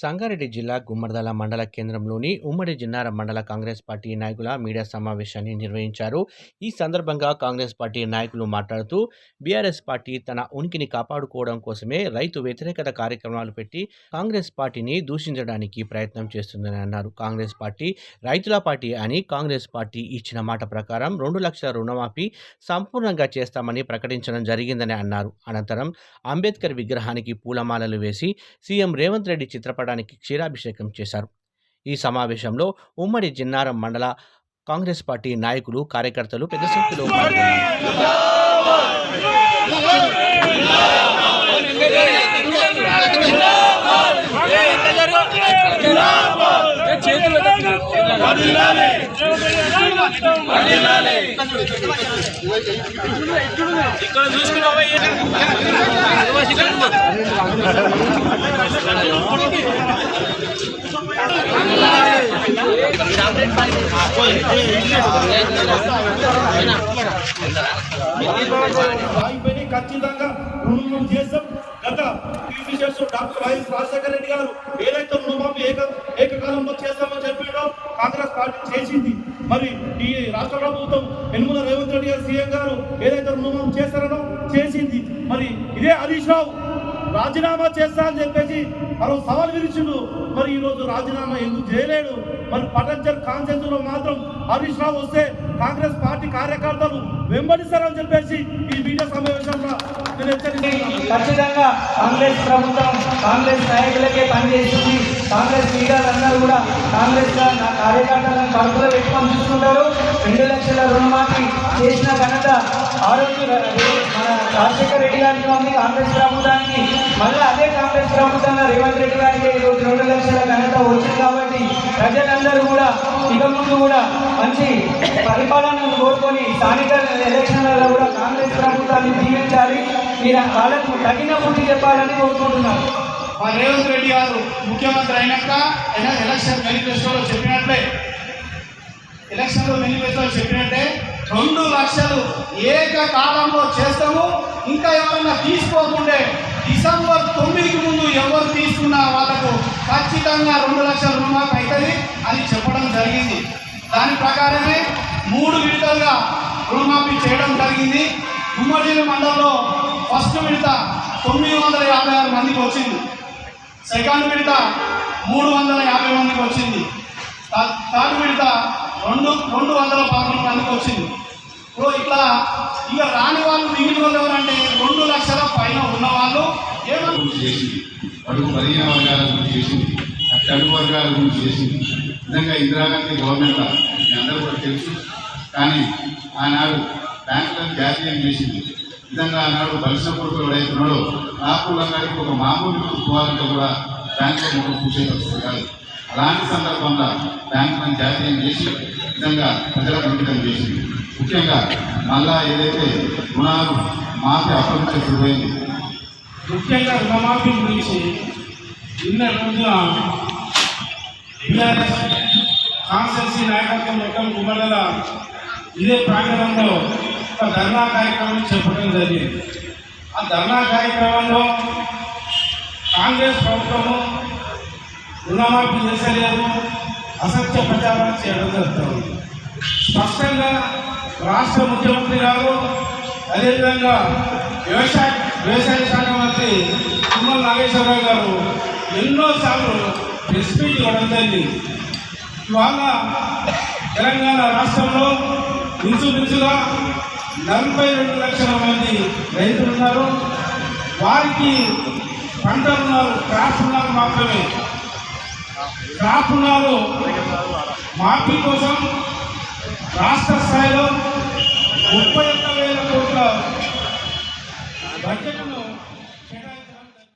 సంగారెడ్డి జిల్లా గుమ్మడిదల మండల కేంద్రంలోని ఉమ్మడి జిన్నార మండల కాంగ్రెస్ పార్టీ నాయకుల మీడియా సమావేశాన్ని నిర్వహించారు. ఈ సందర్భంగా కాంగ్రెస్ పార్టీ నాయకులు మాట్లాడుతూ బీఆర్ఎస్ పార్టీ తన ఉనికిని కాపాడుకోవడం కోసమే రైతు వ్యతిరేకత కార్యక్రమాలు పెట్టి కాంగ్రెస్ పార్టీని దూషించడానికి ప్రయత్నం చేస్తుందని అన్నారు. కాంగ్రెస్ పార్టీ రైతుల పార్టీ అని కాంగ్రెస్ పార్టీ ఇచ్చిన మాట ప్రకారం రెండు లక్షల రుణమాఫీ సంపూర్ణంగా చేస్తామని ప్రకటించడం జరిగిందని అన్నారు. అనంతరం అంబేద్కర్ విగ్రహానికి పూలమాలలు వేసి సీఎం రేవంత్ రెడ్డి చిత్రపటానికి క్షీరాభిషేకం చేశారు. ఈ సమావేశంలో ఉమ్మడి జిన్నారం మండల కాంగ్రెస్ పార్టీ నాయకులు కార్యకర్తలు పెద్ద సంఖ్యలో పాల్గొన్నారు. ఇక్కడ చూసుకున్నావా ఆగిపోయి ఖచ్చితంగా రుణం చేస్తాం. గత TCS doctor YS Rajasekhara Reddy garu ఏదైతే రుణమాఫీ ఏక ఏకకాలంలో చేస్తామని చెప్పాడో కాంగ్రెస్ పార్టీ చేసింది. మరి ఈ రాష్ట్ర ప్రభుత్వం యనమల రేవంత్ రెడ్డి గారు సీఎం గారు ఏదైతే రుణమాఫీ చేస్తారనో చేసింది. మరి ఇదే హరీష్ రావు రాజీనామా చేస్తా అని చెప్పేసి మరో సవాల్ విరిచిండు. మరి ఈ రోజు రాజీనామా ఎందుకు చేయలేడు? మరి పటంచర్ కాన్సెన్స్లో మాత్రం హరీష్ రావు వస్తే కాంగ్రెస్ పార్టీ కార్యకర్తలు వెంబడిస్తారని చెప్పేసి ఈ మీడియా సమావేశంలో ఖచ్చితంగా కాంగ్రెస్ ప్రభుత్వం కాంగ్రెస్ నాయకులకే పనిచేస్తుంది. కాంగ్రెస్ లీడర్లందరూ కూడా కాంగ్రెస్ కార్యకర్తలను కడుపులో పెట్టుకొని చూసుకుంటారు రెండు లక్షల రుణమాఫీ చేసిన ఘనత ఆరోగ్య మన రాజశేఖర రెడ్డి గారికి ఉంది కాంగ్రెస్ ప్రభుత్వానికి. మళ్ళీ అదే కాంగ్రెస్ ప్రభుత్వంలో రేవంత్ రెడ్డి గారికి రెండు లక్షల ప్రజలందరూ కూడా ఇక ముందు కూడా మంచి పరిపాలనను కోరుకొని స్థానిక ఎలక్షన్లలో కూడా కాంగ్రెస్ ప్రభుత్వాన్ని దీవించాలి మీరు వాళ్ళకు తగిన బుద్ధి చెప్పాలని కోరుకుంటున్నాను. మా రేవంత్ రెడ్డి గారు ముఖ్యమంత్రి అయినాక ఎలక్షన్ మేనిఫెస్టోలో చెప్పినట్లే. ఎలక్షన్లో మేనిఫెస్టోలో చెప్పినట్టే రెండు లక్షలు ఏకకాలంలో చేస్తాము. ఇంకా ఎవరన్నా తీసుకోకుండే డిసెంబర్ తొమ్మిదికి ముందు ఎవరు తీసుకున్నా వాళ్ళకు ఖచ్చితంగా రెండు లక్షలు అని జరిగింది. దాని ప్రకారమే మూడు విడతలుగా రుణమాఫీ చేయడం జరిగింది. ఉమ్మడి మండలంలో ఫస్ట్ విడత తొమ్మిది వందల యాభై ఆరు మందికి వచ్చింది. సెకండ్ విడత మూడు వందల యాభై మందికి వచ్చింది. థర్డ్ విడత రెండు రెండు వందల పదకొండు మందికి వచ్చింది. సో ఇట్లా ఇక రాని వాళ్ళు మిగిలిన వాళ్ళు ఎవరంటే రెండు లక్షల పైన ఉన్న వాళ్ళు ఏమన్నా చేసింది. పదిహేను వర్గాల గురించి చేసింది. చదువు వర్గాల గురించి చేసింది. నిజంగా ఇందిరాగాంధీ గవర్నమెంట్ మీ అందరూ కూడా తెలుసు. కానీ ఆనాడు బ్యాంకులను జాతీయం చేసింది. నిజంగా ఆనాడు బలిసిన కొడుకు ఎవడైతున్నాడో ఆ కులంగాడికి ఒక మామూలు పోవాలంటే కూడా బ్యాంకులో ముఖం పూసే పరిస్థితి కాదు. అలాంటి సందర్భంగా బ్యాంకులను జాతీయం చేసి నిజంగా ప్రజలకు అంకితం చేసింది. ముఖ్యంగా మళ్ళా ఏదైతే రుణాలు మాఫీ అప్పగించే ముఖ్యంగా రుణమాఫీ గురించి నిన్న రోజున టీఆర్ఎస్ కాన్స్టెన్సీ నాయకత్వం మొత్తం గుమ్మడల ఇదే ప్రాంగణంలో ఒక ధర్నా కార్యక్రమం చేపట్టడం జరిగింది. ఆ ధర్నా కార్యక్రమంలో కాంగ్రెస్ ప్రభుత్వము రుణమాఫీ చేసలేదు అసత్య ప్రచారం చేయడం జరుగుతుంది. స్పష్టంగా రాష్ట్ర ముఖ్యమంత్రి గారు అదేవిధంగా వ్యవసాయ వ్యవసాయ శాఖ మంత్రి తుమ్మల నాగేశ్వరరావు గారు ఎన్నోసార్లు ప్రెస్ మీట్ ఇవ్వడం జరిగింది ఇవాళ తెలంగాణ రాష్ట్రంలో ఇంచుమించుగా నలభై రెండు లక్షల మంది రైతులు ఉన్నారు వారికి పంట రుణాలు క్రాప్ రుణాలు మాత్రమే. క్రాప్ రుణాలు మాఫీ కోసం రాష్ట్ర స్థాయిలో ముప్పై ఒక్క వేల కోట్ల బడ్జెట్ను